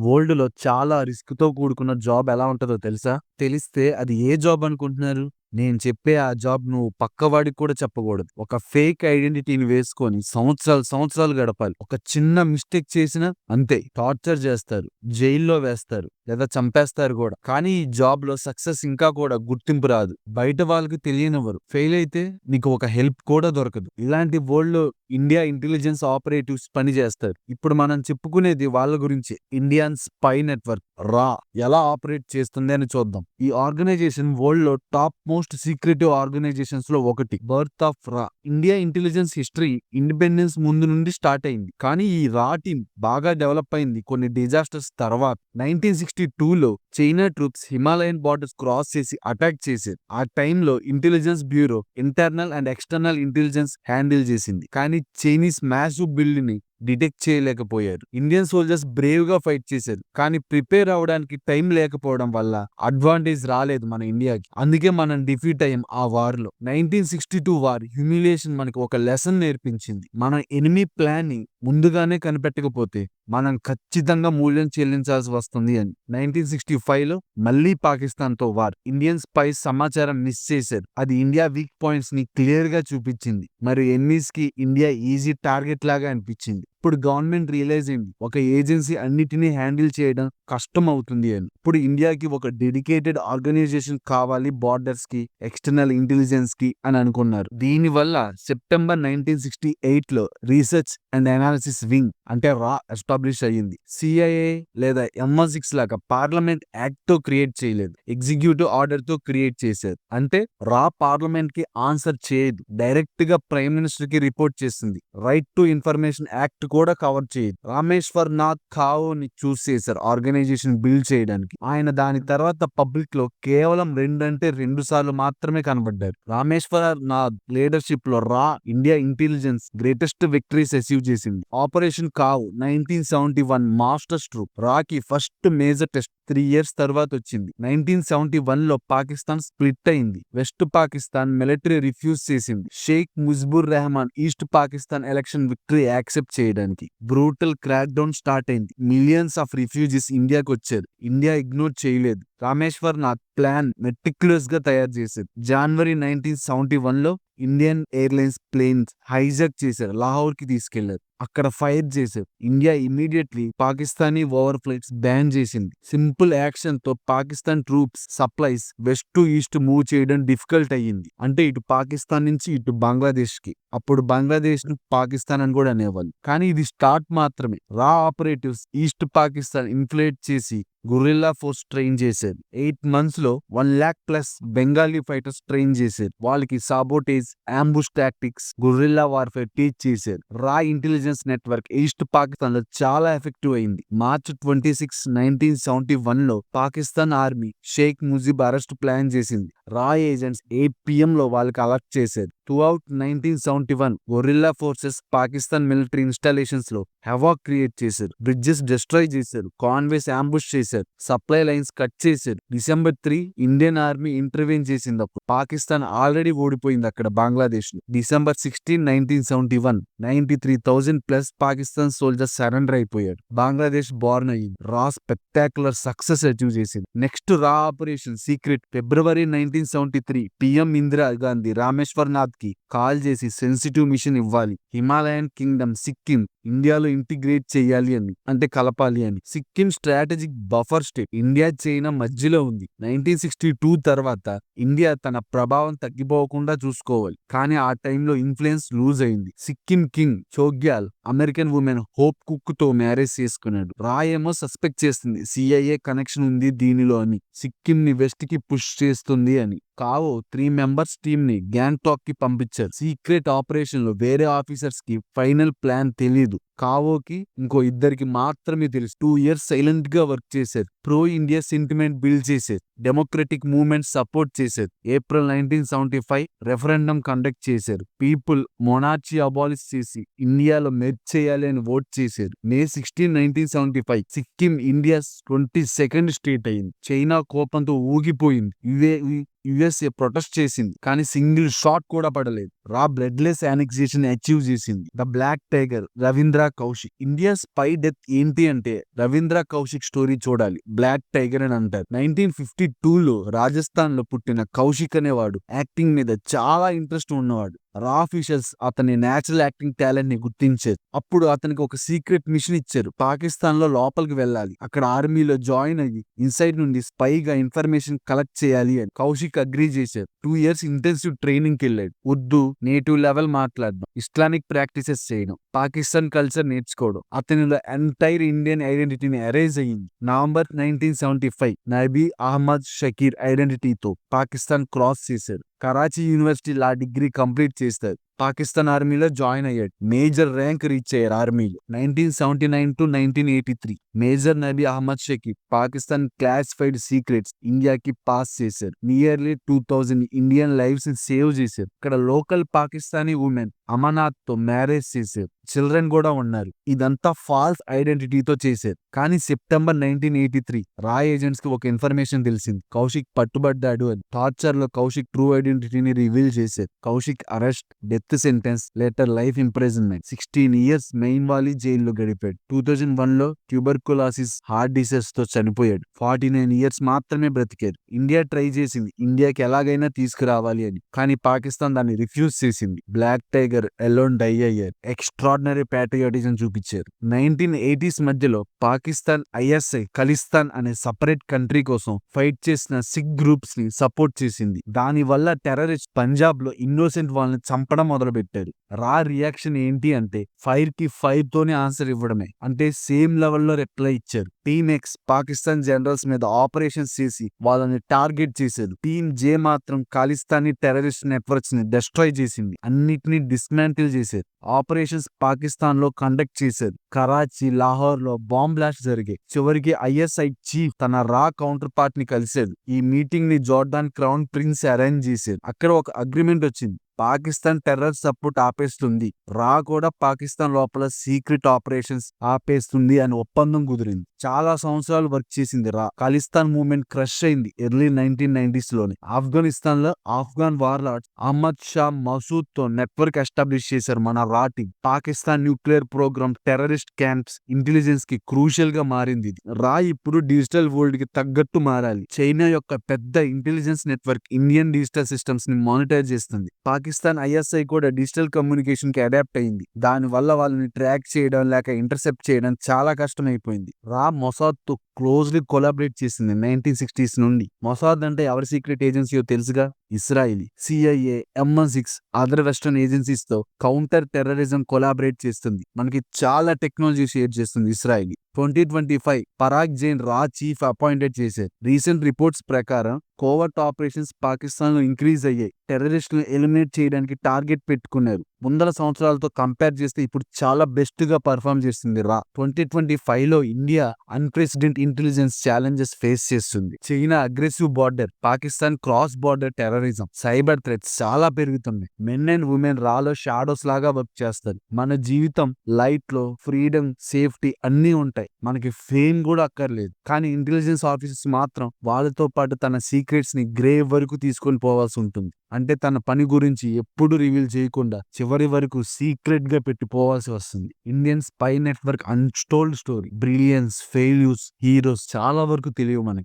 వరల్డ్లో చాలా రిస్క్తో కూడుకున్న జాబ్ ఎలా ఉంటుందో తెలుసా? తెలిస్తే అది ఏ జాబ్ అనుకుంటున్నారు? నేను చెప్పే ఆ జాబ్ నువ్వు పక్కవాడికి కూడా చెప్పకూడదు. ఒక ఫేక్ ఐడెంటిటీని వేసుకొని సంవత్సరాలు సంవత్సరాలు గడపాలి. ఒక చిన్న మిస్టేక్ చేసినా అంతే టార్చర్ చేస్తారు జైల్లో వేస్తారు. లేదా చంపేస్తారు కూడా. కానీ ఈ జాబ్లో సక్సెస్ ఇంకా కూడా గుర్తింపు రాదు. బయట వాళ్ళకి తెలియనివ్వరు. ఫెయిల్ అయితే నీకు ఒక హెల్ప్ కూడా దొరకదు. ఇలాంటి వరల్డ్లో ఇండియా ఇంటెలిజెన్స్ ఆపరేటివ్స్ పని చేస్తారు. ఇప్పుడు మనం చెప్పుకునేది వాళ్ళ గురించి. Indian spy network. రా. ఎలా ఆపరేట్ చేస్తుంది అని చూద్దాం. ఈ ఆర్గనైజేషన్ వరల్డ్లో టాప్ మోస్ట్ సీక్రెటివ్ ఆర్గనైజేషన్స్లో ఒకటి. బర్త్ ఆఫ్ రా. ఇండియా ఇంటెలిజెన్స్ హిస్టరీ ఇండిపెండెన్స్ ముందు నుండి స్టార్ట్ అయింది. కానీ ఈ రా టీం బాగా డెవలప్ అయింది కొన్ని డిజాస్టర్స్ తర్వాత. నైన్టీన్ సిక్స్టీ టూలో China troops Himalayan borders cross చేసి అటాక్ చేశారు ఆ టైంలో intelligence bureau internal and external intelligence handle చేసింది. కానీ చైనీస్ మ్యాసివ్ బిల్డ్ని డిటెక్ట్ చేయలేకపోయారు. ఇండియన్ సోల్జర్స్ బ్రేవ్గా ఫైట్ చేశారు. కానీ ప్రిపేర్ అవడానికి టైం లేకపోవడం వల్ల అడ్వాంటేజ్ రాలేదు మన ఇండియాకి. అందుకే మనం డిఫీట్ అయ్యాం ఆ వార్లో nineteen sixty two war humiliation మనకి ఒక లెసన్ నేర్పించింది. మన ఎనిమి ప్లాన్ని ముందుగానే కనిపెట్టకపోతే మనం ఖచ్చితంగా మూల్యం చెల్లించాల్సి వస్తుంది అని. నైన్టీన్ సిక్స్టీ ఫైవ్లో మళ్ళీ పాకిస్తాన్తో వార్. ఇండియన్ స్పైస్ సమాచారం మిస్ చేశారు. అది ఇండియా వీక్ పాయింట్స్ని క్లియర్గా చూపించింది. మరి ఎన్నిస్కి ఇండియా ఈజీ టార్గెట్ లాగా అనిపించింది? ఇప్పుడు గవర్నమెంట్ రియలైజ్ అయింది. ఒక ఏజెన్సీ అన్నిటినీ హ్యాండిల్ చేయడం కష్టం అవుతుంది అని. ఇప్పుడు ఇండియాకి ఒక డెడికేటెడ్ ఆర్గనైజేషన్ కావాలి బార్డర్స్కి ఎక్స్టర్నల్ ఇంటెలిజెన్స్కి అని అనుకున్నారు. దీని వల్ల సెప్టెంబర్ నైన్టీన్ సిక్స్టీ ఎయిట్లో రీసెర్చ్ అండ్ అనాలిసిస్ వింగ్ అంటే రా ఎస్టాబ్లిష్ అయ్యింది. సిఐఏ లేదా ఎంఆర్ సిక్స్ లాగా పార్లమెంట్ యాక్ట్తో క్రియేట్ చేయలేదు. ఎగ్జిక్యూటివ్ ఆర్డర్తో క్రియేట్ చేశారు. అంటే రా పార్లమెంట్కి ఆన్సర్ చేయదు. డైరెక్ట్గా ప్రైమ్ మినిస్టర్కి రిపోర్ట్ చేసింది. రైట్ టు ఇన్ఫర్మేషన్ యాక్ట్ కూడా కవర్ చేయదు. రామేశ్వర్ నాథ్ ఖావో ని చూస్ చేశారు ఆర్గనైజేషన్ బిల్డ్ చేయడానికి. ఆయన దాని తర్వాత పబ్లిక్లో కేవలం రెండంటే రెండు సార్లు మాత్రమే కనబడ్డారు. రామేశ్వర్ నాథ్ లీడర్షిప్లో రా India intelligence greatest victories achieve చేసింది. ఆపరేషన్ కావు. Nineteen seventy one masters troop. Rocky first major test three years తర్వాత వచ్చింది నైన్టీన్ సెవెంటీ వన్లో పాకిస్తాన్ స్ప్లిట్ అయింది. వెస్ట్ పాకిస్తాన్ మిలిటరీ రిఫ్యూజ్ చేసింది. Sheikh Mujibur Rahman east Pakistan election victory accept చేయడానికి brutal crackdown start అయింది. Millions of refugees ఇండియాకి వచ్చారు India ignore చేయలేదు. రామేశ్వర్ నాథ్ ప్లాన్ మెటిక్యులస్గా తయారు చేశారు జనవరి నైన్టీన్ సెవెంటీ వన్లో ఇండియన్ ఎయిర్లైన్స్ ప్లేన్స్ హైజాక్ చేశారు. లాహోర్కి తీసుకెళ్ళారు. అక్కడ ఫైర్ చేశారు. India immediately Pakistani overflights ban చేసింది. Simple యాక్షన్తో Pakistan troops supplies west to east move చేయడం డిఫికల్ట్ అయ్యింది. అంటే ఇటు పాకిస్తాన్ నుంచి ఇటు బంగ్లాదేశ్కి అప్పుడు బంగ్లాదేశ్ను పాకిస్తాన్ అని కూడా అనేవాళ్ళు. కానీ ఇది స్టార్ట్ మాత్రమే. రా ఆపరేటివ్స్ ఈస్ట్ పాకిస్తాన్ ఇన్ఫ్లేట్ చేసి గురిల్లా ఫోర్స్ ట్రైన్ చేశారు ఎయిట్ మంత్స్లో one lakh plus Bengali fighters train చేశారు వాళ్ళకి sabotage ambush tactics guerrilla warfare teach చేశారు రా ఇంటెలిజెన్స్ నెట్వర్క్ ఈస్ట్ పాకిస్తాన్లో చాలా ఎఫెక్టివ్ అయింది. March twenty six nineteen seventy వన్లో Pakistan army Sheikh Mujib arrest plan చేసింది. రా ఏజెంట్స్ ఎయిట్ పిఎం లో వాళ్ళకి అలర్ట్ చేశారు throughout nineteen seventy one guerrilla forces Pakistan military ఇన్స్టాలేషన్స్లో havoc create చేశారు. బ్రిడ్జెస్ డిస్ట్రాయ్ చేశారు. కాన్వేస్ అంబుష్ చేశారు. సప్లై లైన్స్ కట్ చేశారు. December three Indian army intervene చేసింది అప్పుడు పాకిస్తాన్ ఆల్రెడీ ఓడిపోయింది అక్కడ బంగ్లాదేశ్లో December sixteen nineteen seventy one ninety three thousand plus Pakistan soldiers surrender అయిపోయాడు బంగ్లాదేశ్ బార్న్ అయ్యింది. రా స్పెక్టాకులర్ సక్సెస్ అచీవ్ చేసింది. నెక్స్ట్ రా operation secret February nineteen seventy three PM Indira Gandhi Rameshwar Nath కి కాల్ చేసి సెన్సిటివ్ మిషన్ ఇవ్వాలి. Himalayan kingdom Sikkim ఇండియాలో integrate చేయాలి అని అంటే కలపాలి అని. Sikkim strategic buffer state India China మధ్యలో ఉంది. నైన్టీన్ సిక్స్టీ టూ తర్వాత ఇండియా తన ప్రభావం తగ్గిపోకుండా చూసుకోవాలి. కానీ ఆ టైంలో ఇన్ఫ్లుయెన్స్ లూజ్ అయింది. Sikkim king Chogyal American women Hope కుక్తో marriage చేసుకున్నాడు. రాయేమో సస్పెక్ట్ చేస్తుంది సిఐఏ కనెక్షన్ ఉంది దీనిలో అని. సిక్కిం ని వెస్ట్కి పుష్ చేస్తుంది అని. కావో త్రీ మెంబర్స్ టీమ్ని గ్యాంగ్టాక్కి పంపించారు. సీక్రెట్ ఆపరేషన్లో వేరే ఆఫీసర్స్కి ఫైనల్ ప్లాన్ తెలియదు కావోకి ఇంకో ఇద్దరికి మాత్రమే తెలుసు. టూ ఇయర్స్ సైలెంట్గా వర్క్ చేశారు. ప్రో ఇండియా సెంటిమెంట్ బిల్డ్ చేశారు. డెమోక్రటిక్ మూవ్మెంట్ సపోర్ట్ చేశారు. April nineteen seventy five referendum conduct చేశారు. పీపుల్ మొనార్చి అబాలిష్ చేసి ఇండియాలో మెర్జ్ చేయాలి అని ఓట్ చేశారు. May sixteen nineteen seventy five Sikkim India twenty second state అయింది. చైనా కోపంతో ఊగిపోయింది. ఇవే యుఎస్ఏ ప్రొటెస్ట్ చేసింది. కానీ సింగిల్ షాట్ కూడా పడలేదు. రా బ్లడ్లెస్ యానిక్సేషన్ అచీవ్ చేసింది. The black tiger Ravindra Kaushik. India spy death ఏంటి అంటే రవీంద్ర కౌశిక్ స్టోరీ చూడాలి. బ్లాక్ టైగర్ అని అంటారు. నైన్టీన్ ఫిఫ్టీ టూలో రాజస్థాన్లో పుట్టిన కౌశిక్ అనేవాడు యాక్టింగ్ మీద చాలా ఇంట్రెస్ట్ ఉన్నవాడు. రా ఆఫీషియల్స్ అతని నేచురల్ యాక్టింగ్ టాలెంట్ని గుర్తించారు. అప్పుడు అతనికి ఒక సీక్రెట్ మిషన్ ఇచ్చారు. పాకిస్తాన్లో లోపలికి వెళ్ళాలి. అక్కడ ఆర్మీలో జాయిన్ అయ్యి ఇన్సైడ్ నుండి స్పైగా ఇన్ఫర్మేషన్ కలెక్ట్ చేయాలి అని కౌశిక్ అగ్రీ చేశారు. టూ ఇయర్స్ ఇంటెన్సివ్ ట్రైనింగ్కి వెళ్ళాడు. ఉర్దూ నేటివ్ లెవెల్ మాట్లాడడం ఇస్లామిక్ ప్రాక్టీసెస్ చేయడం పాకిస్తాన్ కల్చర్ నేర్చుకోవడం అతనిలో ఎంటైర్ ఇండియన్ ఐడెంటిటీని అరేజ్ అయ్యింది. November nineteen seventy five Nabi Ahmed Shakir ఐడెంటిటీతో Pakistan cross చేశారు. Karachi university law degree complete చేస్తారు పాకిస్తాన్ ఆర్మీలో జాయిన్ అయ్యాడు. మేజర్ ర్యాంక్ రీచ్ అయ్యారు ఆర్మీలో. Nineteen seventy nine to nineteen eighty three. Major Nabi Ahmed Shakir Pakistan classified secrets ఇండియాకి pass చేశారు. Nearly two thousand Indian lifes save చేశారు. ఇక్కడ లోకల్ పాకిస్తానీ ఉమెన్ అమర్నాథ్తో మ్యారేజ్ చేశారు. చిల్డ్రన్ కూడా ఉన్నారు. ఇదంతా ఫాల్స్ ఐడెంటిటీతో చేశారు. కానీ సెప్టెంబర్ నైన్టీన్ ఎయిటీ త్రీ రాయ్ ఏజెంట్స్కి ఒక ఇన్ఫర్మేషన్ తెలిసింది. కౌశిక్ పట్టుబడ్డాడు అని. టార్చర్లో కౌశిక్ ట్రూ ఐడెంటిటీని రివీల్ చేశారు. Kaushik arrest death sentence later life imprisonment sixteen years Mianwali జైల్లో గడిపాడు. టూ థౌజండ్ వన్లో ట్యూబర్కులాసిస్ హార్ట్ డిసీజ్తో చనిపోయాడు. ఫార్టీ నైన్ ఇయర్స్ మాత్రమే బ్రతికారు ఇండియా ట్రై చేసింది. ఇండియాకి ఎలాగైనా తీసుకురావాలి అని. కానీ పాకిస్తాన్ దాన్ని రిఫ్యూజ్ చేసింది. బ్లాక్ టైగర్ ఎలోన్ డై అయ్యారు. ఎక్స్ట్రాడినరీ ప్యాట్రియాటిజం చూపించారు. నైన్టీన్ ఎయిటీస్ మధ్యలో పాకిస్తాన్ ఐఎస్ఐ ఖలిస్తాన్ అనే సపరేట్ కంట్రీ కోసం ఫైట్ చేసిన సిక్ గ్రూప్స్ని సపోర్ట్ చేసింది. దాని వల్ల టెర్రరిస్ట్ పంజాబ్లో ఇన్నోసెంట్ వాళ్ళని చంపడం మొదలు పెట్టారు రా రియాక్షన్ ఏంటి అంటే ఫైర్కి ఫైర్ తోనే ఆన్సర్ ఇవ్వడమే. అంటే సేమ్ లెవెల్లో రిప్లై ఇచ్చారు. టీమ్ ఎక్స్ పాకిస్తాన్ జనరల్స్ మీద ఆపరేషన్స్ చేసి వాళ్ళని టార్గెట్ చేశారు. టీమ్ జే మాత్రం ఖాలిస్తానీ టెర్రరిస్ట్ నెట్వర్క్స్ని డెస్ట్రాయ్ చేసింది. అన్నిటినీ డిస్మాంటిల్ చేశారు. ఆపరేషన్స్ పాకిస్తాన్లో కండక్ట్ చేశారు. కరాచీ లాహోర్లో బాంబ్ బ్లాస్ట్ జరిగాయి. చివరికి ఐఎస్ఐ చీఫ్ తన రా కౌంటర్ పార్ట్ని కలిశాడు ఈ మీటింగ్ని జోర్డాన్ క్రౌన్ ప్రిన్స్ అరేంజ్ చేశారు. అక్కడ ఒక అగ్రిమెంట్ వచ్చింది. పాకిస్తాన్ టెర్రర్ సపోర్ట్ ఆపేస్తుంది. రా కూడా పాకిస్తాన్ లోపల సీక్రెట్ ఆపరేషన్స్ ఆపేస్తుంది అని ఒప్పందం కుదిరింది. చాలా సంవత్సరాలు వర్క్ చేసింది రా. ఖలిస్తాన్ మూవ్మెంట్ క్రష్ అయింది ఎర్లీ నైన్టీన్ నైన్టీస్లోని ఆఫ్ఘనిస్తాన్లో ఆఫ్ఘాన్ వార్లార్డ్స్ అహ్మద్ షా మసూద్తో నెట్వర్క్ ఎస్టాబ్లిష్ చేశారు మన రా team Pakistan nuclear program terrorist camps ఇంటెలిజెన్స్కి క్రూషియల్గా మారింది ఇది. రా ఇప్పుడు డిజిటల్ వరల్డ్కి తగ్గట్టు మారాలి. చైనా యొక్క పెద్ద ఇంటెలిజెన్స్ నెట్వర్క్ ఇండియన్ డిజిటల్ సిస్టమ్స్ని మానిటర్ చేస్తుంది. పాకిస్తాన్ ఐఎస్ఐ కూడా డిజిటల్ కమ్యూనికేషన్కి అడాప్ట్ అయింది. దాని వల్ల వాళ్ళని ట్రాక్ చేయడం లేక ఇంటర్సెప్ట్ చేయడం చాలా కష్టమైపోయింది. రా మొసాద్తో క్లోజ్లీ కొలాబరేట్ చేసింది నైన్టీన్ సిక్స్టీస్ నుండి. మొసాద్ అంటే ఎవరి సీక్రెట్ ఏజెన్సీయో తెలుసుగా? Israeli. CIA MI six other western ఏజెన్సీస్తో counter terrorism collaborate చేస్తుంది. మనకి చాలా టెక్నాలజీ షేర్ చేస్తుంది Israeli. Twenty twenty five Parag Jain రా చీఫ్ అపాయింటెడ్ చేశారు. రీసెంట్ రిపోర్ట్స్ ప్రకారం కోవర్ట్ ఆపరేషన్స్ పాకిస్తాన్లో ఇంక్రీజ్ అయ్యాయి. టెర్రరిస్టులను ఎలిమినేట్ చేయడానికి టార్గెట్ పెట్టుకున్నారు. ముందర సంవత్సరాలతో కంపేర్ చేస్తే ఇప్పుడు చాలా బెస్ట్గా పర్ఫామ్ చేస్తుంది రా. ట్వంటీ ట్వంటీ ఫైవ్లో India unprecedented intelligence challenges face చేస్తుంది. China aggressive border Pakistan cross border terrorism cyber threats చాలా పెరుగుతున్నాయి. మెన్ అండ్ ఉమెన్ రాలో షాడోస్ లాగా వర్క్ చేస్తారు. మన జీవితం లైట్లో ఫ్రీడమ్ సేఫ్టీ అన్నీ ఉంటాయి. మనకి ఫేమ్ కూడా అక్కర్లేదు. కానీ ఇంటెలిజెన్స్ ఆఫీసర్స్ మాత్రం వాళ్ళతో పాటు తన సీక్రెట్స్ని గ్రేవ్ వరకు తీసుకొని పోవాల్సి ఉంటుంది. అంటే తన పని గురించి ఎప్పుడు రివీల్ చేయకుండా చివరి వరకు సీక్రెట్గా పెట్టి పోవాల్సి వస్తుంది. Indian spy network untold story brilliance failures ఈ ఈరోజు చాలా వరకు తెలియవు మనకి.